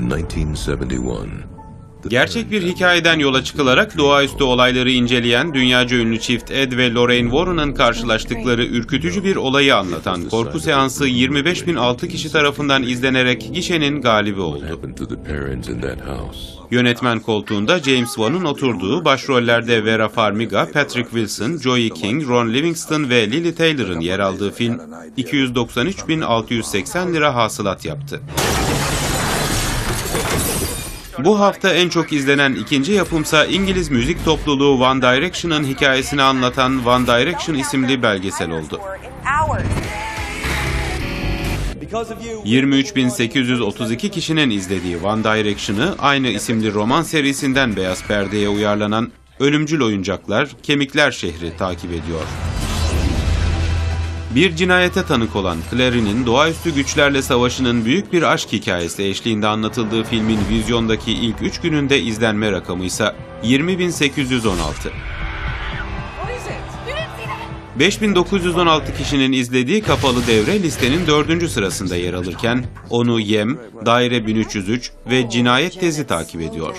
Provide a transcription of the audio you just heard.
In 1971, the Gerçek bir hikayeden yola çıkılarak doğaüstü olayları inceleyen dünyaca ünlü çift Ed ve Lorraine Warren'ın karşılaştıkları ürkütücü bir olayı anlatan korku seansı 25.006 kişi tarafından izlenerek gişenin galibi oldu. Yönetmen koltuğunda James Wan'ın oturduğu başrollerde Vera Farmiga, Patrick Wilson, Joey King, Ron Livingston ve Lily Taylor'ın yer aldığı film 293.680 lira hasılat yaptı. Bu hafta en çok izlenen ikinci yapımsa İngiliz müzik topluluğu One Direction'ın hikayesini anlatan One Direction isimli belgesel oldu. 23.832 kişinin izlediği One Direction'ı aynı isimli roman serisinden Beyaz Perde'ye uyarlanan Ölümcül Oyuncaklar, Kemikler Şehri takip ediyor. Bir cinayete tanık olan Clary'nin doğaüstü güçlerle savaşının büyük bir aşk hikayesi eşliğinde anlatıldığı filmin vizyondaki ilk 3 gününde izlenme rakamı ise 20.816. 5916 kişinin izlediği kapalı devre listenin dördüncü sırasında yer alırken onu Yem, Daire 1303 ve Cinayet Tezi takip ediyor.